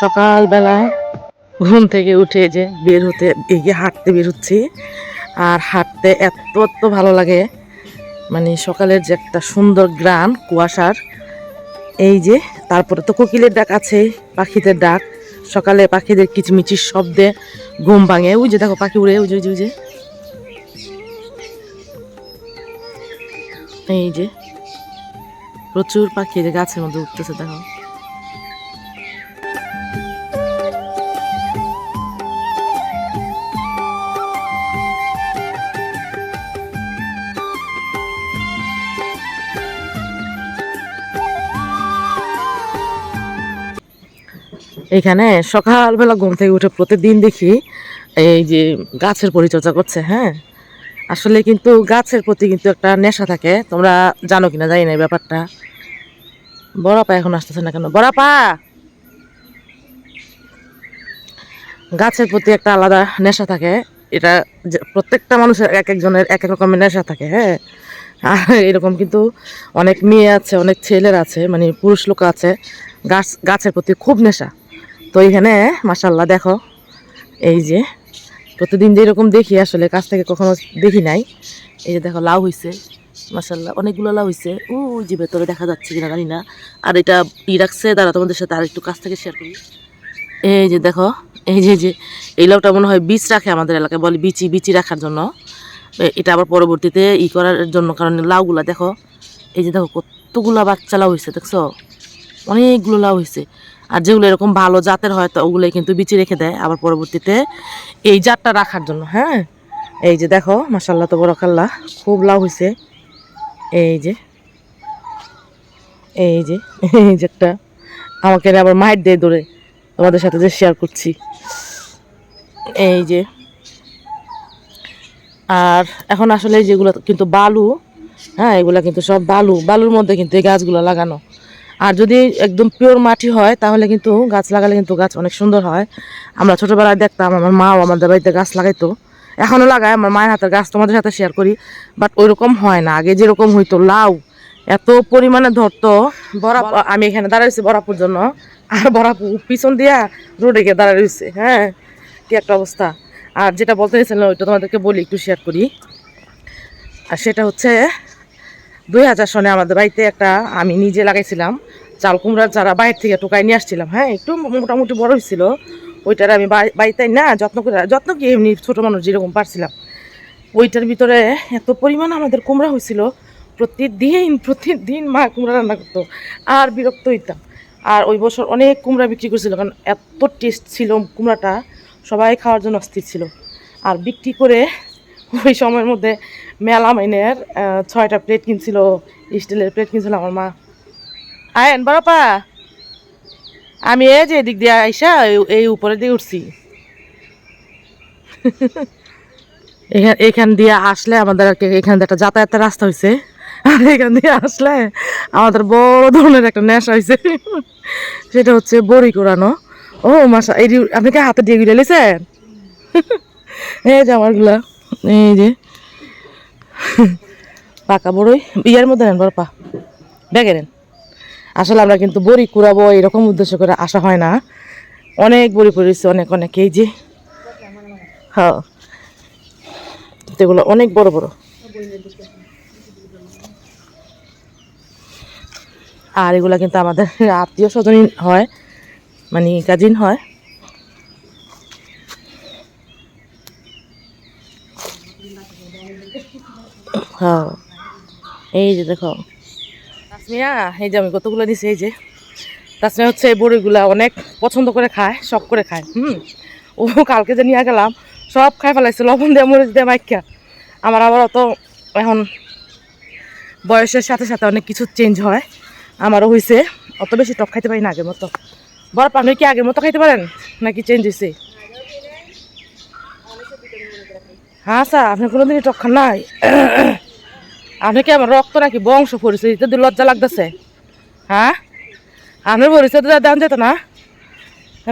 সকালবেলায় ঘুম থেকে উঠে যে বের হতে এগিয়ে হাঁটতে বের হচ্ছি আর হাঁটতে এত এত ভালো লাগে। মানে সকালের যে একটা সুন্দর গ্রান কুয়াশার এই যে তারপরে তো কোকিলের ডাক আছে পাখিদের ডাক। সকালে পাখিদের কিচমিচির শব্দে ঘুম ভাঙে। ওই যে দেখো পাখি উড়ে ওই যে ওই যে, এই যে প্রচুর পাখি গাছের মধ্যে উঠতেছে দেখো। এখানে সকালবেলা ঘুম থেকে উঠে প্রতিদিন দেখি এই যে গাছের পরিচর্যা করছে হ্যাঁ? আসলে কিন্তু গাছের প্রতি কিন্তু একটা নেশা থাকে। তোমরা জানো কিনা, জানি না এই ব্যাপারটা। বড়াপা এখন আসতেছে না কেন? বড়াপা! গাছের প্রতি একটা আলাদা নেশা থাকে। এটা প্রত্যেকটা মানুষের এক একজনের এক এক রকমের নেশা থাকে হ্যাঁ? আর এরকম কিন্তু অনেক মেয়ে আছে, অনেক ছেলের আছে মানে পুরুষ লোক আছে। গাছ, গাছের প্রতি খুব নেশা। তো এখানে মাসাল্লাহ দেখো, এই যে, প্রতিদিন যেরকম দেখি, আসলে কাছ থেকে কখনো দেখি নাই। এই যে, দেখো, লাউ হয়েছে মাসাল্লাহ অনেকগুলো লাউ হয়েছে ও যে, ভেতরে দেখা যাচ্ছে কিনা জানি না। আর এটা ই রাখছে, দাঁড়া, তোমাদের সাথে আর একটু কাছ থেকে শেয়ার করি। এই যে, দেখো, এই যে যে, এই লাউটা মনে হয় বীজ রাখে আমাদের এলাকায়, বলে বিচি বিচি রাখার জন্য। এটা আবার পরবর্তীতে ই করার জন্য, কারণ লাউগুলা, দেখো, এই যে, দেখো, কতগুলা বাচ্চা লাউ হয়েছে দেখছ? অনেকগুলো লাউ হয়েছে আর যেগুলো এরকম ভালো জাতের হয় তো ওগুলো কিন্তু বিচি রেখে দেয়। আবার পরবর্তীতে এই জাতটা রাখার জন্য হ্যাঁ? এই যে দেখো মাসাল্লাহ তো বড় কাল্লা খুব লাভ হয়েছে এই যে এই যে এই যে একটা আমাকে আবার মায়ের দিয়ে ধরে তোমাদের সাথে যে শেয়ার করছি। এই যে, আর এখন আসলে যেগুলো কিন্তু বালু হ্যাঁ এগুলো কিন্তু সব বালু। বালুর মধ্যে কিন্তু এই গাছগুলো লাগানো। আর যদি একদম পিওর মাটি হয় তাহলে কিন্তু গাছ লাগালে কিন্তু গাছ অনেক সুন্দর হয়। আমরা ছোটোবেলায় দেখতাম আমার মাও আমাদের বাড়িতে গাছ লাগাইতো। এখনও লাগায় আমার মায়ের হাতের গাছ তোমাদের সাথে শেয়ার করি। বাট ওইরকম হয় না আগে যেরকম হইতো লাউ এত পরিমাণে ধরতো বরাপ আমি এখানে দাঁড়াইছি বরাপুর জন্য। আর বরাপুর পিছন দিয়া রোডে গিয়ে দাঁড়ায় রয়েছে হ্যাঁ? কি একটা অবস্থা। আর যেটা বলতে চাইছিলাম ওইটা তোমাদেরকে বলি একটু শেয়ার করি। আর সেটা হচ্ছে দুই হাজার সনে আমাদের বাড়িতে একটা আমি নিজে লাগাইছিলাম। চাল কুমড়ার যারা বাইরে থেকে টোকায় নিয়ে আসছিলাম হ্যাঁ একটু মোটামুটি বড় হয়েছিল। ওইটার আমি বাড়ি- বাড়িতে না যত্ন করে যত্ন কি এমনি ছোটো মানুষ যেরকম পারছিলাম। ওইটার ভিতরে এত পরিমাণ আমাদের কুমড়া হয়েছিল। প্রতিদিন প্রতিদিন মা কুমড়া রান্না করতো আর বিরক্ত হইতাম। আর ওই বছর অনেক কুমড়া বিক্রি করছিল, কারণ এত টেস্ট ছিল কুমড়াটা, সবাই খাওয়ার জন্য অস্থির ছিল। আর বিক্রি করে ওই সময়ের মধ্যে মেলা মাইনের ছয়টা প্লেট কিনছিল স্টিলের প্লেট কিনছিল আমার মা। আয়েন বড়পা আমি এই যে এদিক দিয়ে আইসা, এই- উপরে দিয়ে উঠছি। এখান এখান দিয়ে আসলে আমাদের এখান দিয়ে একটা যাতায়াতের রাস্তা হয়েছে আর এখান দিয়ে আসলে আমাদের বড় ধরনের একটা নেশা হয়েছে সেটা হচ্ছে বড়ি কোরানো ও মাসা এই আপনি কি হাতে দিয়ে গিয়ে লেছেন? এই যে আমারগুলা, এই যে। পাকা বড়ই। ইয়ের মধ্যে নেন বড় পা ব্যাগে নেন। আসলে আমরা কিন্তু বড়ি কুড়াবো, এরকম উদ্দেশ্য করে আসা হয় না। অনেক বড়ি পড়েছে অনেক অনেক। এই যে হ্যাঁ। অনেক বড় বড়। আর এগুলা কিন্তু আমাদের আত্মীয় স্বজন হয় মানে কাজিন হয়। হ্যাঁ। এই যে দেখো। তাসমিয়া এই যে আমি কতগুলো দিছি, এই যে। তাসমিয়া হচ্ছে এই বড়িগুলা অনেক পছন্দ করে খায়, শখ করে খায়, হুম। ও কালকে যে নিয়ে গেলাম, সব খাই ফেলাইছে, লবণ দিয়ে, মরিচ দিয়ে, মাইকা। আমার আবার অত এখন বয়সের সাথে সাথে অনেক কিছু চেঞ্জ হয়। আমারও হয়েছে অত বেশি টক খাইতে পারি না আগের মতো। বড় আপনি কি আগের মতো খাইতে পারেন? নাকি চেঞ্জ হয়েছে হ্যাঁ স্যার, আপনি কোনোদিনই টক খান নাই। আপনি কি আমার রক্ত নাকি বংশ পরিচয় দিতে লজ্জা লাগতেছে? হ্যাঁ? আপনার পরিচয় দিতে দেন যেত না।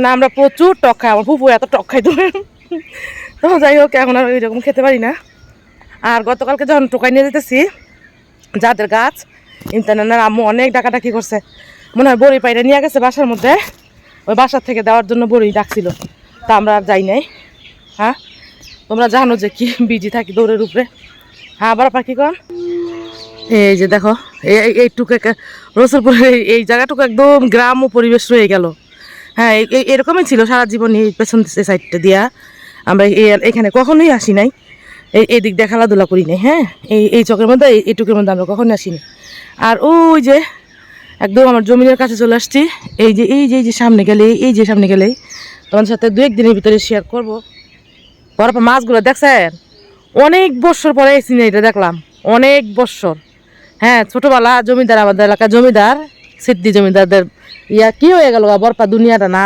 না, আমরা প্রচুর টক খাই, আমার ফুপু এত টক খাইতো। তো যাই হোক, এখন আর এরকম খেতে পারি না। আর গতকালকে যখন টোকাই নিয়ে যেতেছি, যাদের গাছ, ইন্টারনেটের আম্মু অনেক ডাকাডাকি করছে। মনে হয় বড়ি পাইরে নিয়ে গেছে বাসার মধ্যে। ওই বাসার থেকে দেওয়ার জন্য বড়ি ডাকছিল। তা আমরা আর যাই নাই। হ্যাঁ? তোমরা জানো যে কি, বিজি থাকি দৌড়ের উপরে। হ্যাঁ আবার পাখি কন? এই যে দেখো, এই- এই- এইটুকু রসুলপুরের এই- জায়গাটুকু একদম গ্রাম ও পরিবেশ রয়ে গেল। হ্যাঁ এরকমই ছিল সারা জীবন এই পেছন সাইডটা দিয়া। আমরা এখানে কখনোই আসি নাই। এই এদিক দিক দিয়ে খেলাধুলা করি নাই হ্যাঁ? এই এই চকের মধ্যে, এই- এইটুকুর মধ্যে আমরা কখনোই আসিনি আর ওই যে একদম আমার জমিনের কাছে চলে আসছি। এই যে এই যে এই যে সামনে গেলে, এই যে সামনে গেলেই তোমাদের সাথে দু একদিনের ভিতরে শেয়ার করব। বরফ মাছগুলো দেখছেন? অনেক বছর পরে এই সিনারিটা দেখলাম। অনেক বছর হ্যাঁ ছোটবেলা জমিদার আমাদের এলাকা জমিদার সিদ্ধি জমিদারদের ইয়া কি হয়ে গেল বরপা দুনিয়াটা না?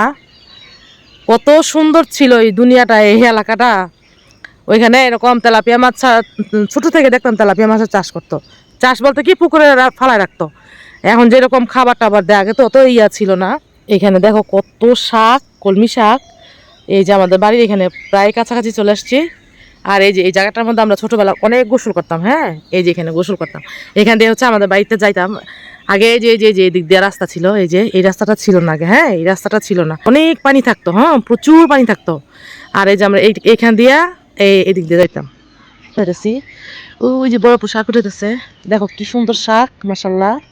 কত সুন্দর ছিল এই দুনিয়াটা, এই এলাকাটা। ওইখানে এরকম তেলাপিয়া মাছ ছোট থেকে দেখতাম তেলাপিয়া মাছের চাষ করতো। চাষ বলতে কি, পুকুরে ফালায় রাখতো। এখন যেরকম খাবার টাবার দেয়, আগে তো অত ইয়া ছিল না। এখানে দেখো কত শাক, কলমি শাক। এই যে আমাদের বাড়ির এখানে প্রায় কাছাকাছি চলে আসছি। আর এই যে, এই জায়গাটার মধ্যে আমরা ছোটবেলা অনেক গোসল করতাম হ্যাঁ? এই যে এখানে গোসল করতাম। এখান দিয়ে হচ্ছে আমাদের বাড়িতে যাইতাম। আগে যে যে যে, এদিক দিয়ে রাস্তা ছিল, এই যে, এই রাস্তাটা ছিল না আগে হ্যাঁ? এই রাস্তাটা ছিল না। অনেক পানি থাকতো হ্যাঁ? প্রচুর পানি থাকতো। আর এই যে আমরা এই এইখান দিয়া এই এদিক দিয়ে যাইতাম। ওই যে বড় শাক উঠেছে দেখো কি সুন্দর শাক মাসাল্লাহ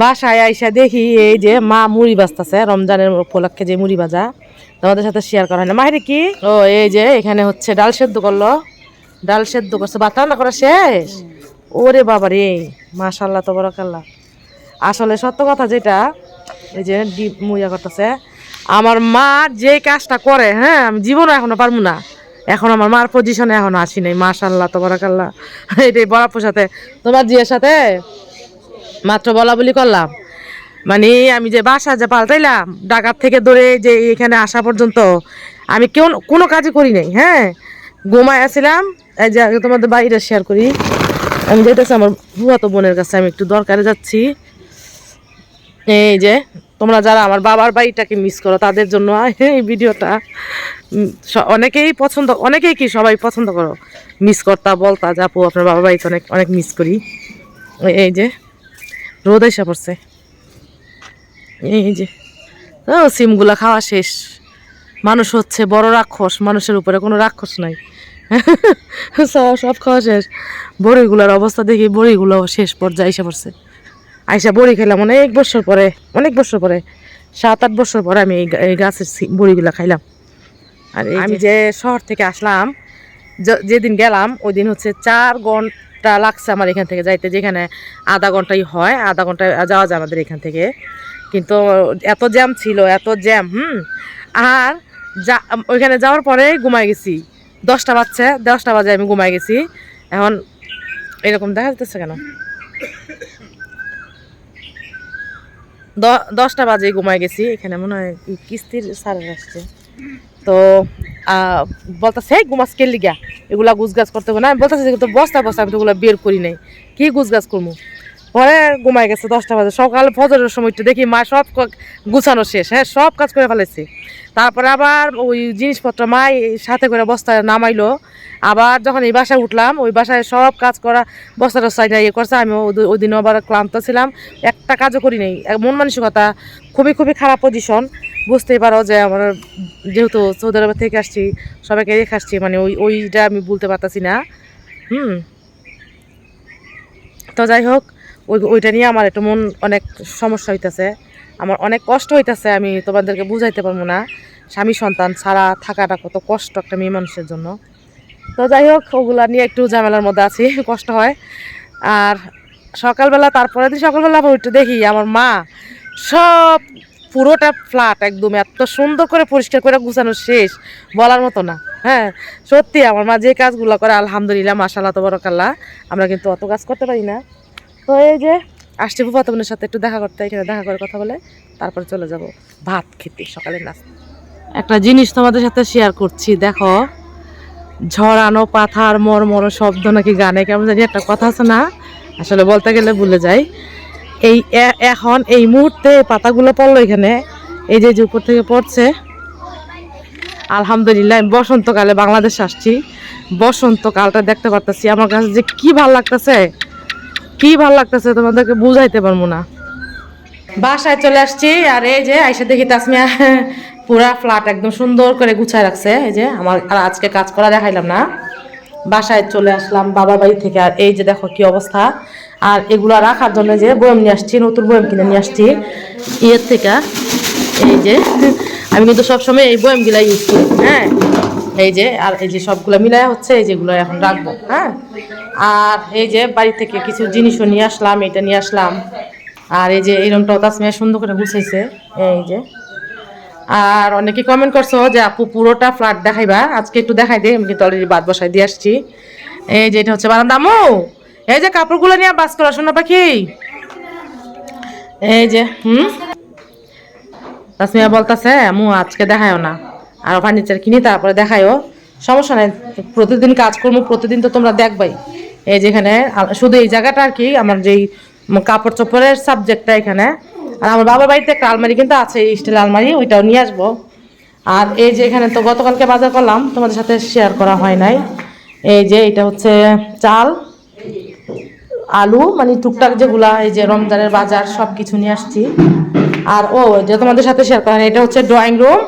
বাসায় আইসা দেখি এই যে মা মুড়ি বাজতেছে, রমজানের উপলক্ষে যে মুড়ি বাজা তোমাদের সাথে শেয়ার করা হয় না। মাহিরে কি? ও, এই যে এখানে হচ্ছে ডাল সেদ্ধ করল। ডাল সেদ্ধ করছে, ভাত রান্না করা শেষ? ওরে বাবা রে মাশাল্লাহ তো বড় কাল্লা আসলে সত্য কথা যেটা, এই যে ডিপ মুড়িয়া করতেছে, আমার মা যে কাজটা করে হ্যাঁ আমি জীবনে এখনও পারব না। এখন আমার মার পজিশনে এখনও আসি নাই মাশাল্লাহ তো বরকাল্লাহ এটাই বরাপুর সাথে। তোমার জিয়ের সাথে? মাত্র বলা বলি করলাম। মানে আমি যে বাসা যে পাল্টাইলাম, ডাকাত থেকে ধরে যে এখানে আসা পর্যন্ত আমি কেউ কোনো কাজই করি নাই হ্যাঁ? ঘুমায় আসছিলাম এই যে তোমাদের বাইরে শেয়ার করি। আমি যেতেছি আমার ভুয়াতো বোনের কাছে, আমি একটু দরকারে যাচ্ছি। এই যে, তোমরা যারা আমার বাবার বাড়িটাকে মিস করো, তাদের জন্য এই ভিডিওটা। অনেকেই পছন্দ অনেকেই কি সবাই পছন্দ করো? মিস করতা, বলতা যে আপু আপনার বাবার বাড়িতে অনেক অনেক মিস করি। এই যে। রোদ এসে পড়ছে। এই যে। ও সিমগুলা খাওয়া শেষ। মানুষ হচ্ছে বড় রাক্ষস মানুষের উপরে কোনো রাক্ষস নাই। সব সব খাওয়া শেষ। বড়িগুলার অবস্থা দেখি বড়িগুলো শেষ পর্যায়ে এসে পড়ছে। আইসা বড়ি খেলাম অনেক বছর পরে অনেক বছর পরে। সাত আট বছর পরে আমি এই এই গাছের বড়িগুলা খাইলাম। আর আমি যে শহর থেকে আসলাম যেদিন গেলাম ওই দিন হচ্ছে চার ঘণ্টা লাগছে আমার এখান থেকে যাইতে, যেখানে আধা ঘন্টাই হয়, আধা ঘন্টায় যাওয়া যায় আমাদের এখান থেকে। কিন্তু এত জ্যাম ছিল, এত জ্যাম, হুম? আর যা, ওইখানে যাওয়ার পরে ঘুমাই গেছি। দশটা বাজছে, দশটা বাজে আমি ঘুমাই গেছি। এখন এরকম দেখা যাচ্ছে কেন? দশটা বাজে ঘুমাই গেছি। এখানে মনে হয় কিস্তির সারের আসছে। তো বলতেছে, "এই ঘুমাস কে লিগা? এগুলা গুছগাছ করতে হবে না। আমি বলতেছি তো বস্তা বস্তা, আমি তো ওগুলা বের করি নাই। কি গুছগাছ করব পরে ঘুমাই গেছে দশটা বাজে। সকালে ফজরের সময়টা দেখি মা সব গুছানো শেষ। হ্যাঁ সব কাজ করে ফেলেছি। তারপরে আবার ওই জিনিসপত্র মা সাথে করে বস্তায় নামাইলো। আবার যখন এই বাসায় উঠলাম, ওই বাসায় সব কাজ করা বস্তাটা সাইডে ইয়ে করছে, আমি ওই- ওই দিন আবার ক্লান্ত ছিলাম। একটা কাজও করি নাই। মন মানসিকতা খুবই খুবই খারাপ পজিশন বুঝতেই পারো যে আমার যেহেতু সৌদি আরব থেকে আসছি, সবাইকে রেখে আসছি মানে ওই, ওইটা আমি বলতে পারতাছি না। হুম। তো যাই হোক, ওই, ওইটা নিয়ে আমার একটু মন অনেক সমস্যা হইতেছে। আমার অনেক কষ্ট হইতেছে, আমি তোমাদেরকে বুঝাইতে পারব না। স্বামী সন্তান ছাড়া থাকাটা কত কষ্ট একটা মেয়ে মানুষের জন্য। তো যাই হোক, ওগুলা নিয়ে একটু ঝামেলার মধ্যে আছি, কষ্ট হয়। আর সকালবেলা তারপরে দিন সকালবেলা আবার উঠে দেখি, আমার মা সব পুরোটা ফ্ল্যাট একদম, এত সুন্দর করে পরিষ্কার করে গুছানো শেষ, বলার মতো না। হ্যাঁ সত্যি আমার মা যে কাজগুলো করে, আলহামদুলিল্লাহ মাসাল্লাহ তো বরকাল্লাহ আমরা কিন্তু অত কাজ করতে পারি না। তো এই যে, আসছি ফুফাতমনের সাথে একটু দেখা করতে, এখানে দেখা করে কথা বলে, তারপরে চলে যাব ভাত খেতে, সকালের নাস্তা। একটা জিনিস তোমাদের সাথে শেয়ার করছি, দেখো, ঝরানো পাথার, মরমর শব্দ নাকি গানে, কেমন জানি একটা কথা আছে না? আসলে বলতে গেলে ভুলে যাই। এই এখন এই মুহূর্তে পাতাগুলো পড়ল এখানে। এই যে উপর থেকে পড়ছে। আলহামদুলিল্লাহ, আমি বসন্তকালে বাংলাদেশ আসছি। বসন্তকালটা দেখতে পারতেছি। আমার কাছে যে কি ভালো লাগতেছে, কি ভালো লাগতেছে তোমাদেরকে বুঝাইতে পারব না। বাসায় চলে আসছি, আর এই যে আইসা দেখি তাসমিয়া পুরা ফ্ল্যাট একদম সুন্দর করে গুছায় রাখছে। এই যে আমার আর আজকে কাজ করা দেখাইলাম না। বাসায় চলে আসলাম, বাবার বাড়ি থেকে। আর এই যে দেখো কি অবস্থা। আর এগুলো রাখার জন্য যে বয়ম নিয়ে আসছি, নতুন বয়ম কিনে নিয়ে আসছি। ইয়ের থেকে, এই যে, আমি কিন্তু সবসময় এই বয়মগুলা ইউজ করি হ্যাঁ। এই যে, আর এই যে সবগুলো মিলাই হচ্ছে, এই যেগুলো এখন রাখব হ্যাঁ। আর এই যে বাড়ি থেকে কিছু জিনিসও নিয়ে আসলাম, এটা নিয়ে আসলাম। আর এই যে এরকমটাও তাসমিয়া সুন্দর করে গুছাইছে, এই যে। আর অনেকে কমেন্ট করছ যে আপু পুরোটা ফ্ল্যাট দেখাইবা। আজকে একটু দেখাই দিই, আমি কিন্তু অলরেডি বাদ বসাই দিয়ে আসছি। এই যে এটা হচ্ছে বারান্দা। আমু, এই যে কাপড়গুলো নিয়ে বাস করো, শোনা পাখি। এই যে, হুম? তাসমিয়া বলতেছে, আমু, আজকে দেখায়ও না। আর ফার্নিচার কিনি, তারপরে দেখায়ও। সমস্যা নাই, প্রতিদিন কাজ করব, প্রতিদিন তো তোমরা দেখবাই। এই যেখানে শুধু এই জায়গাটা আর কি, আমার যেই কাপড় চোপড়ের সাবজেক্টটা এখানে আর আমার বাবার বাড়িতে একটা আলমারি কিন্তু আছে, এই স্টিল আলমারি, ওইটাও নিয়ে আসব। আর এই যে এখানে তো গতকালকে বাজার করলাম, তোমাদের সাথে শেয়ার করা হয় নাই। এই যে এটা হচ্ছে চাল, আলু মানে টুকটাক যেগুলা, এই যে রমজানের বাজার সব কিছু নিয়ে আসছি। আর ও, যে তোমাদের সাথে শেয়ার করা হয় এটা হচ্ছে ড্রয়িং রুম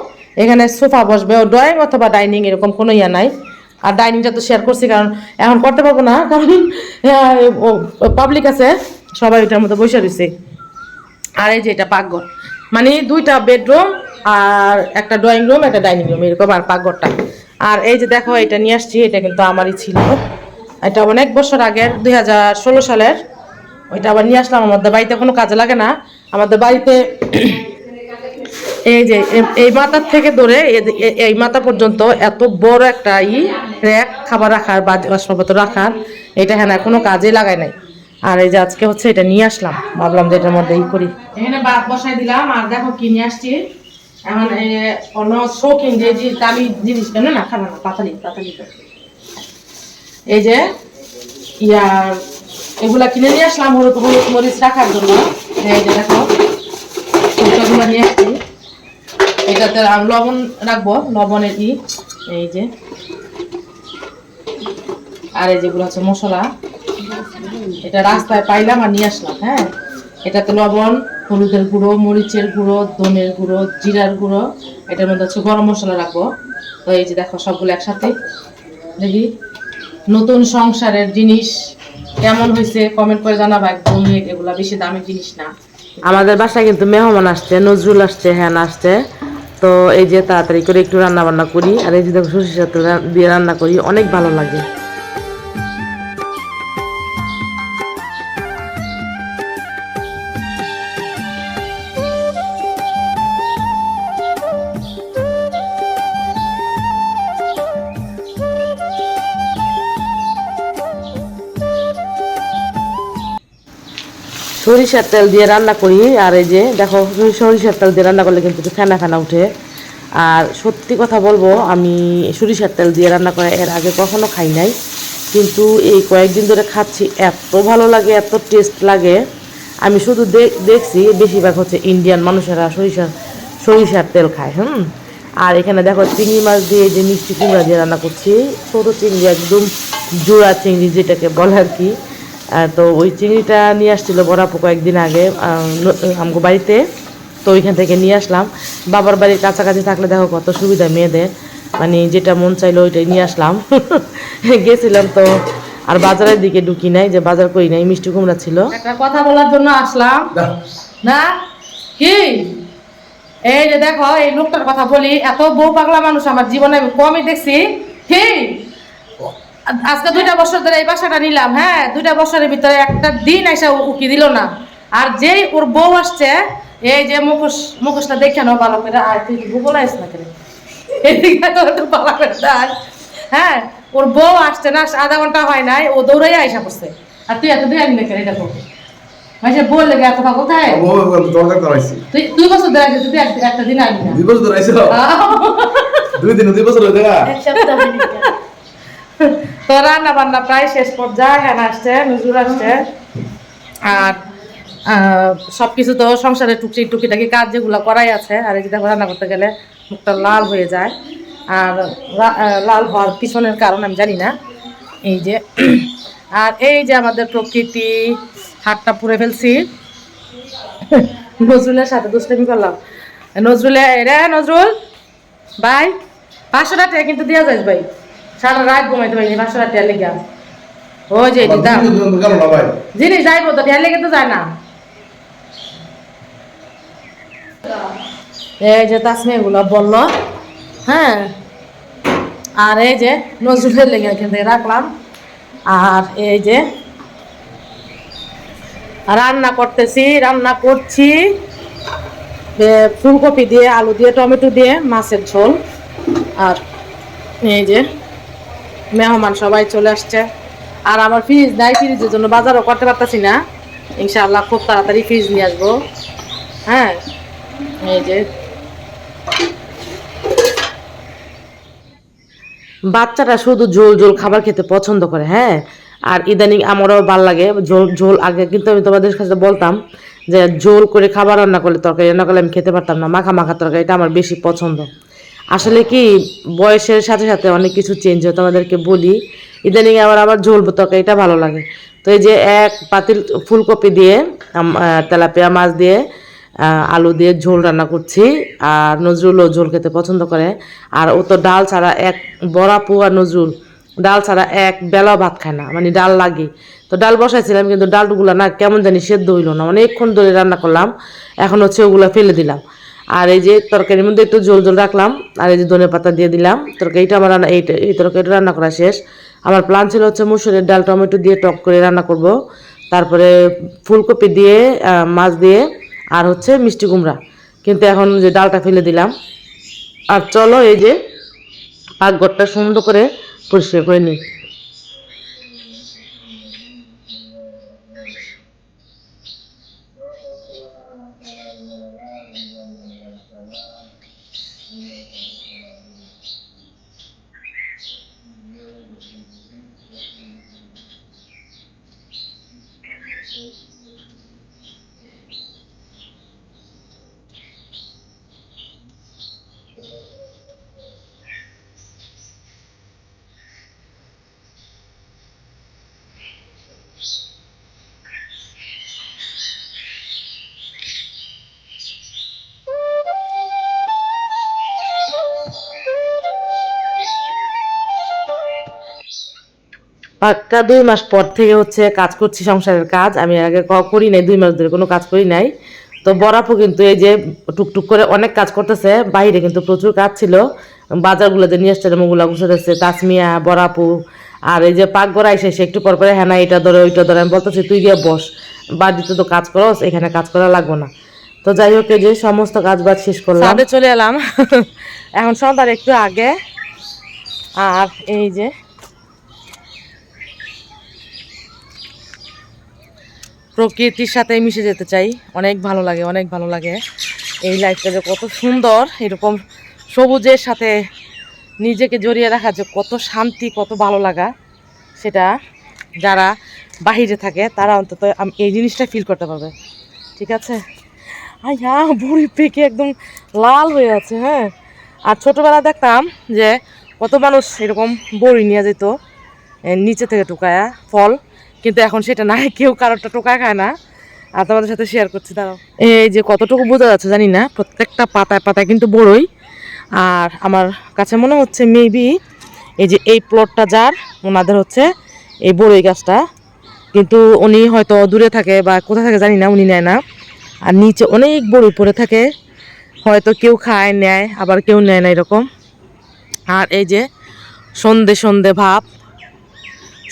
এখানে সোফা বসবে, ও ড্রয়িং অথবা ডাইনিং এরকম কোনো ইয়া নাই। আর ডাইনিংটা তো শেয়ার করছি, কারণ এখন করতে পারব না, কারণ পাবলিক আছে, সবাই ওইটার মধ্যে বসে রয়েছে। আর এই যে এটা পাকঘর। মানে দুইটা বেডরুম আর একটা ড্রয়িং রুম, একটা ডাইনিং রুম, এরকম আর পাকঘরটা। আর এই যে দেখো, এটা নিয়ে আসছি, এটা কিন্তু আমারই ছিল। এটা অনেক বছর আগের, দুই হাজার ষোলো সালের। ওইটা আবার নিয়ে আসলাম, আমাদের বাড়িতে কোনো কাজে লাগে না। আমাদের বাড়িতে এই যে, এই মাথার থেকে ধরে এই মাথা পর্যন্ত এত বড় একটা ই র্যাক খাবার রাখার বা রাখার, এটা হ্যাঁ কোনো কাজে লাগায় নাই। আর এই যে আজকে হচ্ছে এটা নিয়ে আসলাম। ভাবলাম যে এটার মধ্যে ই করি। এখানে বাদ বসাই দিলাম, আর দেখো কি নিয়ে আসছি। এখন অন্য শৌখিন যে দামি জিনিস, কেন না? খানা না, পাতালি পাতালি এই যে ইয়ার এগুলা কিনে নিয়ে আসলাম, হলুদ হলুদ মরিচ রাখার জন্য। এই যে দেখো এগুলো নিয়ে আসছি। এটাতে লবণ রাখব, লবণের ই, এই যে। আর এই যেগুলো হচ্ছে মশলা। এটা রাস্তায় পাইলাম আর নিয়ে আসলাম হ্যাঁ? এটাতে লবণ, হলুদের গুঁড়ো, মরিচের গুঁড়ো, ধনের গুঁড়ো, জিরার গুঁড়ো, এটার মধ্যে হচ্ছে গরম মশলা রাখব। তো এই যে দেখো সবগুলো একসাথে। দেখি, নতুন সংসারের জিনিস কেমন হয়েছে কমেন্ট করে জানাবা একদম। এগুলা বেশি দামি জিনিস না। আমাদের বাসায় কিন্তু মেহমান আসছে, নজরুল আসছে হ্যান আসছে। তো এই যে তাড়াতাড়ি করে একটু রান্না বান্না করি। আর এই যে দেখো সরষের সাথে দিয়ে রান্না করি, অনেক ভালো লাগে। সরিষার তেল দিয়ে রান্না করি, আর এই যে দেখো, সরিষার তেল দিয়ে রান্না করলে কিন্তু ফেনা ফেনা উঠে। আর সত্যি কথা বলব, আমি সরিষার তেল দিয়ে রান্না করে এর আগে কখনো খাই নাই, কিন্তু এই কয়েকদিন ধরে খাচ্ছি, এত ভালো লাগে, এত টেস্ট লাগে। আমি শুধু দেখছি, বেশিরভাগ হচ্ছে ইন্ডিয়ান মানুষেরা সরিষার সরিষার তেল খায়, হুম? আর এখানে দেখো চিংড়ি মাছ দিয়ে যে মিষ্টি কুমড়া দিয়ে রান্না করছি, ছোটো চিংড়ি, একদম জোড়া চিংড়ি যেটাকে বলে আর কি। তো ওই চিংড়িটা নিয়ে আসছিল বড় আপু কয়েকদিন আগে আমাকে বাড়িতে। তো ওইখান থেকে নিয়ে আসলাম। বাবার বাড়ির কাছাকাছি থাকলে দেখো কত সুবিধা মেয়েদের। মানে যেটা মন চাইলো ওইটাই নিয়ে আসলাম। গেছিলাম তো আর বাজারের দিকে ঢুকি নাই যে বাজার করি নাই মিষ্টি কুমড়া ছিল। একটা কথা বলার জন্য আসলাম। না? কি? এই যে দেখো এই লোকটার কথা বলি এত বউ পাগলা মানুষ আমার জীবনে আমি কমই দেখছি। কি? আজকে দুইটা বছর ধরে এই বাসাটা নিলাম হ্যাঁ দুইটা বছরের ভিতরে একটা দিন এসে উকি দিল না। আর যেই ওর বউ আসছে এই যে মুখোশ মুখোশটা দেখে নাও ভালো করে। আর তুই ভূগোল আইস না করে এদিকে একটু ভালো করে দেখ। হ্যাঁ ওর বউ আসছে না আধা ঘণ্টা হয় নাই ও দৌড়াই আইসা পড়ছে। আর তুই এত আনলে কেন এটা করবি এত পাগল কোথায়? ও দরকার করাইছি। তুই দুই বছর ধরে আছিস, তুই একটা দিন না। দুই বছর ধরে আইছো? দুই দিন দুই বছর হয়ে গেল এক সপ্তাহ হয়নি। তো। রান্না বান্না প্রায় শেষ পর্যায়ে হ্যাঁ আসছে নজরুল আসছে। আর আহ, সবকিছু তো সংসারে টুকি টুকিটাকি কাজ যেগুলো করাই আছে আর এই দেখো রান্না করতে গেলে মুখটা লাল হয়ে যায়। আর লাল হওয়ার পিছনের কারণ আমি জানি না। এই যে আর এই যে আমাদের প্রকৃতি হাতটা পুড়ে ফেলছি। নজরুলের সাথে দুষ্টামি করলাম। নজরুলে রে নজরুল ভাই পাঁচশো টাকা কিন্তু দেওয়া যায় ভাই। সারা রাত ঘুমাইতে পারিনি পাঁচশো টাকা লেগে ওই যে দাম জিনিস যাইবো তো লেগে তো যায় না। এই যে তাসমি এগুলো বলল হ্যাঁ? আর এই যে নজরুলের লেগে এখান থেকে রাখলাম। আর এই যে রান্না করতেছি রান্না করছি ফুলকপি দিয়ে আলু দিয়ে টমেটো দিয়ে মাছের ঝোল। আর এই যে মেহমান সবাই চলে আসছে। আর আমার ফ্রিজ নাই, ফ্রিজের জন্য বাজারও করতে পারতাছি না। ইনশাআল্লাহ খুব তাড়াতাড়ি ফ্রিজ নিয়ে আসব। হ্যাঁ এই যে। বাচ্চাটা শুধু ঝোল ঝোল খাবার খেতে পছন্দ করে হ্যাঁ? আর ইদানিং আমারও ভালো লাগে, ঝোল ঝোল আগে কিন্তু আমি তোমাদের কাছে বলতাম যে ঝোল করে খাবার রান্না করলে তরকারি রান্না করলে আমি খেতে পারতাম না, মাখা মাখা তরকারি, এটা আমার বেশি পছন্দ। আসলে কি, বয়সের সাথে সাথে অনেক কিছু চেঞ্জ হয়, তোমাদেরকে বলি। ইদানিং আবার আমার ঝোল এটা ভালো লাগে। তো এই যে এক পাতিল ফুলকপি দিয়ে তেলাপিয়া মাছ দিয়ে আলু দিয়ে ঝোল রান্না করছি, আর নজরুলও ঝোল খেতে পছন্দ করে। আর ও তো ডাল ছাড়া এক বড়াপু আর নজরুল, ডাল ছাড়া এক বেলাও ভাত খায় না মানে ডাল লাগে তো ডাল বসাইছিলাম, কিন্তু ডালগুলো না কেমন জানি সেদ্ধ হইল না, অনেকক্ষণ ধরে রান্না করলাম, এখন হচ্ছে ওগুলো ফেলে দিলাম। আর এই যে তরকারির মধ্যে একটু ঝোল ঝোল রাখলাম, আর এই যে ধনে পাতা দিয়ে দিলাম। তরকারিটা আমার রান্না এইটা এই তরকারিটা রান্না করা শেষ। আমার প্ল্যান ছিল হচ্ছে মুসুরের ডাল, টমেটো দিয়ে টক করে রান্না করব। তারপরে ফুলকপি দিয়ে মাছ দিয়ে, আর হচ্ছে মিষ্টি কুমড়া। কিন্তু এখন যে ডালটা ফেলে দিলাম। আর চলো এই যে পাকঘরটা সুন্দর করে পরিষ্কার করে নিই। questions? পাক্কা দুই মাস পর থেকে হচ্ছে কাজ করছি সংসারের কাজ। আমি আগে করি নাই, দুই মাস ধরে কোনো কাজ করি নাই। তো বরাপু কিন্তু এই যে টুকটুক করে অনেক কাজ করতেছে, বাইরে কিন্তু প্রচুর কাজ ছিল। বাজারগুলো যে নিয়ে আসছে ওগুলো গুছাতেছে তাসমিয়া, বরাপু, আর এই যে পাকঘর আইসে সে একটু পর পরে হ্যাঁ এটা ধরে, ওইটা ধরে। আমি বলতেছি, তুই গিয়ে বস, বাড়িতে তো কাজ করস, এখানে কাজ করা লাগবে না। তো যাই হোক, এই যে সমস্ত কাজ বাজ শেষ করলাম। চলে এলাম। এখন সন্ধ্যার একটু আগে। আর এই যে প্রকৃতির সাথে মিশে যেতে চাই। অনেক ভালো লাগে, অনেক ভালো লাগে। এই লাইফটা যে কত সুন্দর, এরকম সবুজের সাথে নিজেকে জড়িয়ে রাখা, যে কত শান্তি, কত ভালো লাগা, সেটা যারা বাহিরে থাকে, তারা অন্তত এই জিনিসটা ফিল করতে পারবে। ঠিক আছে? আইয়া বুড়ি পেকে একদম লাল হয়ে আছে হ্যাঁ? আর ছোটোবেলা দেখতাম যে কত মানুষ এরকম বড়ি নিয়ে যেত নিচে থেকে টোকায়া ফল। কিন্তু এখন সেটা নাই, কেউ কারোরটা টোকা খায় না। আর তোমাদের সাথে শেয়ার করছি তারাও এই যে কতটুকু বোঝা যাচ্ছে জানি না, প্রত্যেকটা পাতায় পাতায় কিন্তু বড়ই। আর আমার কাছে মনে হচ্ছে মেবি এই যে এই প্লটটা যার, ওনাদের হচ্ছে এই বড়ই গাছটা। কিন্তু উনি হয়তো দূরে থাকে বা কোথায় থাকে জানি না, উনি নেয় না। আর নিচে অনেক বড়ি পড়ে থাকে। হয়তো কেউ খায়, নেয়, আবার কেউ নেয় না এরকম। আর এই যে সন্ধে সন্ধে ভাব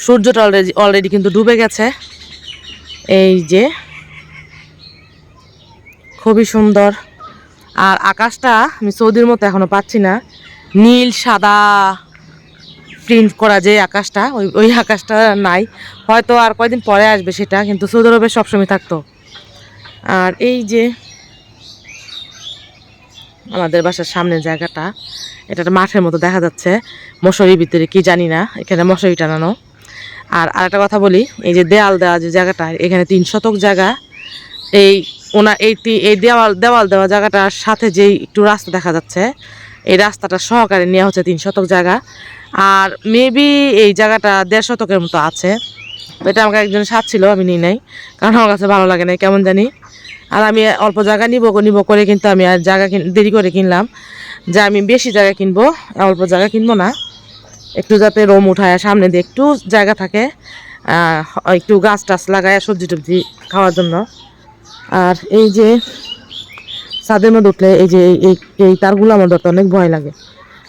সূর্যটা অলরেডি অলরেডি কিন্তু ডুবে গেছে। এই যে, খুবই সুন্দর। আর আকাশটা আমি সৌদির মতো এখনও পাচ্ছি না। নীল, সাদা প্রিন্ট করা যে আকাশটা, ওই ওই আকাশটা নাই। হয়তো আর কয়দিন পরে আসবে সেটা, কিন্তু সৌদি আরবে সবসময় থাকতো। আর এই যে, আমাদের বাসার সামনের জায়গাটা এটা মাঠের মতো দেখা যাচ্ছে। মশারির ভিতরে, কি জানি না, এখানে মশারি টানানো। আর আরেকটা কথা বলি, এই যে দেয়াল দেওয়া যে জায়গাটা, এখানে তিন শতক জায়গা। এই ওনা, এই এই দেওয়াল দেওয়াল দেওয়া জায়গাটার সাথে যেই একটু রাস্তা দেখা যাচ্ছে, এই রাস্তাটা সহকারে নেওয়া হচ্ছে তিন শতক জায়গা। আর মেবি এই জায়গাটা দেড় শতকের মতো আছে। এটা আমাকে একজন সাথ ছিল, আমি নিই নাই, কারণ আমার কাছে ভালো লাগে না কেমন জানি। আর আমি অল্প জায়গা নিব নিব করে কিন্তু আমি আর জায়গা দেরি করে কিনলাম। যে আমি বেশি জায়গা কিনবো, অল্প জায়গা কিনবো না। একটু যাতে রোম উঠায় সামনে দিয়ে একটু জায়গা থাকে একটু গাছ টাছ লাগায় সবজি টবজি খাওয়ার জন্য। আর এই যে ছাদের মধ্যে উঠলে এই যে এই- তারগুলো আমার ধরতে অনেক ভয় লাগে,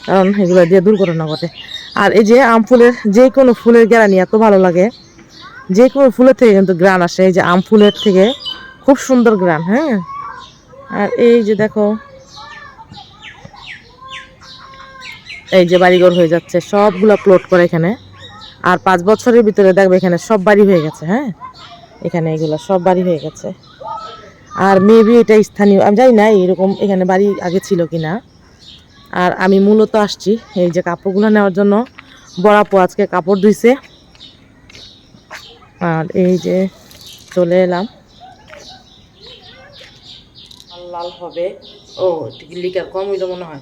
কারণ এগুলো দিয়ে দুর্ঘটনা ঘটে আর এই যে আম ফুলের, যে কোনো ফুলের গ্রানি এত ভালো লাগে, যে কোনো ফুলের থেকে কিন্তু গ্রান আসে। এই যে আম ফুলের থেকে খুব সুন্দর গ্রান হ্যাঁ? আর এই যে দেখো এই যে বাড়িঘর হয়ে যাচ্ছে, সবগুলো প্লট করে এখানে। আর পাঁচ বছরের ভিতরে দেখবে এখানে সব বাড়ি হয়ে গেছে হ্যাঁ? এখানে এগুলো সব বাড়ি হয়ে গেছে। আর মেবি এটা স্থানীয়, আমি জানি না এরকম এখানে বাড়ি আগে ছিল কি না আর আমি মূলত আসছি এই যে কাপড়গুলো নেওয়ার জন্য। বড়াপো আজকে কাপড় ধুইছে। আর এই যে চলে এলাম। লাল হবে। ও লিকার কম হইল মনে হয়।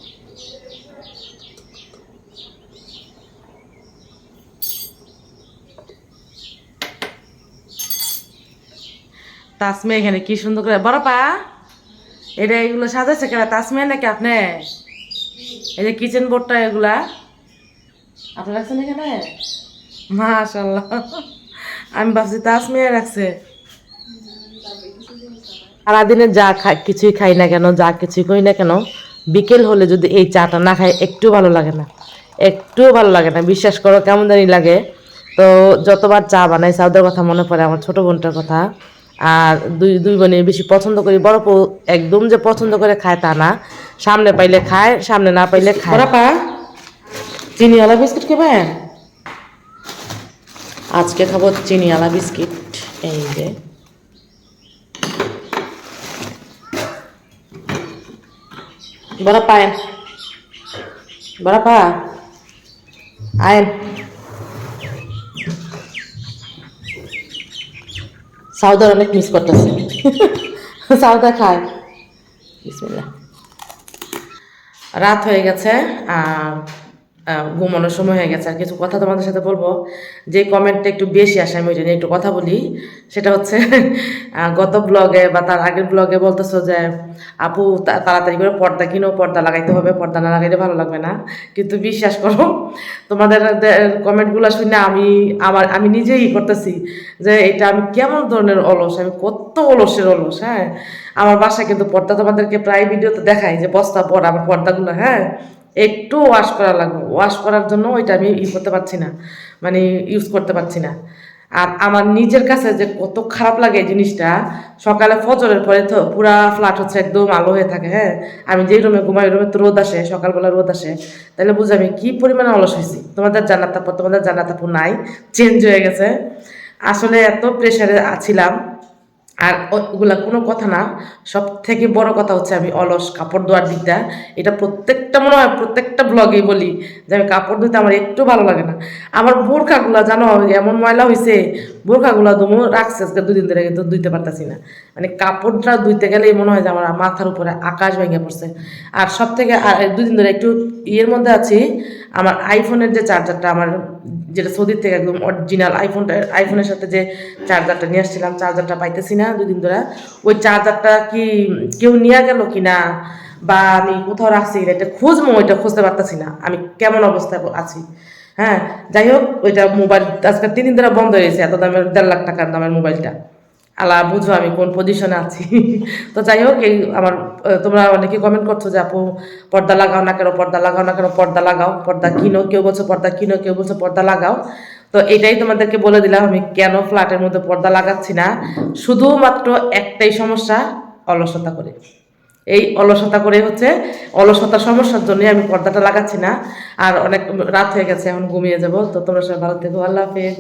তাসমে এখানে কি সুন্দর করে, বড় পা, এটা এগুলো সাজাচ্ছে কেন তাসমে নাকি আপনি? এই যে কিচেন বোর্ডটা এগুলা, আপনি রাখছেন এখানে? মাশাল্লাহ আমি ভাবছি তাসমিয়া রাখছে। সারাদিনে যা খাই, কিছুই খাই না কেন, যা কিছুই করি না কেন, বিকেল হলে যদি এই চাটা না খাই একটু ভালো লাগে না, একটুও ভালো লাগে না, বিশ্বাস করো কেমন জানি লাগে। তো যতবার চা বানাই সাউদের কথা মনে পড়ে, আমার ছোট বোনটার কথা। আর দুই দুই বোনে বেশি পছন্দ করি। বড় বউ একদম যে পছন্দ করে খায় তা না। সামনে পাইলে খায়, সামনে না পাইলে খায়। পা চিনিওয়ালা বিস্কিট খাবেন? আজকে খাব চিনিওয়ালা বিস্কিট। এই যে। বড় পায়েন বড় পা আয়েন। সাউদার অনেক মিস করতেছে সাউদা খায়। রাত হয়ে গেছে আর ঘুমানোর সময় হয়ে গেছে। আর কিছু কথা তোমাদের সাথে বলব। যে কমেন্টটা একটু বেশি আসে, আমি ওইটা নিয়ে একটু কথা বলি। সেটা হচ্ছে গত ব্লগে বা তার আগের ব্লগে বলতেছো যে, আপু তাড়াতাড়ি করে পর্দা কিনো, পর্দা লাগাইতে হবে, পর্দা না লাগাইলে ভালো লাগবে না। কিন্তু বিশ্বাস করো, তোমাদের কমেন্টগুলো শুনে আমি, আমার, আমি নিজেই করতেছি যে, এটা আমি কেমন ধরনের অলস, আমি কত অলসের অলস হ্যাঁ? আমার বাসায় কিন্তু পর্দা তোমাদেরকে প্রায় ভিডিওতে দেখাই যে, বস্তা পর, আমার পর্দাগুলো হ্যাঁ? একটু ওয়াশ করা লাগবে। ওয়াশ করার জন্য ওইটা আমি ই করতে পারছি না। মানে ইউজ করতে পারছি না। আর আমার নিজের কাছে যে কত খারাপ লাগে এই জিনিসটা, সকালে ফজরের পরে তো পুরা ফ্ল্যাট হচ্ছে একদম আলো হয়ে থাকে হ্যাঁ? আমি যেই রুমে ঘুমাই রুমে তো রোদ আসে, সকালবেলা রোদ আসে। তাহলে বুঝি আমি কী পরিমাণে অলস হয়েছি। তোমাদের জান্নাত তারপর তোমাদের জান্নাত তারপর নাই চেঞ্জ হয়ে গেছে। আসলে এত প্রেশারে ছিলাম আর ওগুলা কোনো কথা না। সব থেকে বড় কথা হচ্ছে আমি অলস, কাপড় ধোয়ার দিকটা। এটা প্রত্যেকটা মনে হয় প্রত্যেকটা ব্লগেই বলি যে আমি কাপড় ধুতে আমার একটু ভালো লাগে না। আমার বোরখাগুলা জানো, এমন ময়লা হয়েছে বোরখাগুলা দমো রাখছে আজকে দুদিন ধরে কিন্তু ধুইতে পারতাছি না। মানে কাপড়টা ধুইতে গেলেই মনে হয় যে আমার মাথার উপরে আকাশ ভেঙে পড়ছে। আর সব থেকে দুদিন ধরে একটু ইয়ের মধ্যে আছি আমার আইফোনের যে চার্জারটা আমার যেটা সৌদির থেকে একদম অরিজিনাল আইফোনটা আইফোনের সাথে যে চার্জারটা নিয়ে আসছিলাম চার্জারটা পাইতেছি না দুদিন ধরে। ওই চার্জারটা কি কেউ নিয়ে গেল কি না বা আমি কোথাও রাখছি এটা খুঁজবো, ওইটা খুঁজতে পারতেছি না। আমি কেমন অবস্থায় আছি? হ্যাঁ যাই হোক, ওইটা মোবাইল আজকে তিন দিন ধরে বন্ধ হয়েছে এত দামের দেড় লাখ টাকার দামের মোবাইলটা আল্লাহ, বুঝো আমি কোন পজিশনে আছি। তো যাই হোক, এই আমার তোমরা অনেকে কমেন্ট করছ যে আপু, পর্দা লাগাও না কেন, পর্দা লাগাও না কেন, পর্দা লাগাও, পর্দা কিনো, কেউ বলছো পর্দা কিনো, কেউ বলছো পর্দা লাগাও। তো এটাই তোমাদেরকে বলে দিলাম, আমি কেন ফ্ল্যাটের মধ্যে পর্দা লাগাচ্ছি না? শুধুমাত্র একটাই সমস্যা, অলসতা করে। এই অলসতা করে হচ্ছে, অলসতা সমস্যার জন্য আমি পর্দাটা লাগাচ্ছি না। আর অনেক, রাত হয়ে গেছে, এখন ঘুমিয়ে যাব। তো তোমরা সবাই ভালো থেকো, আল্লাহ হাফেজ।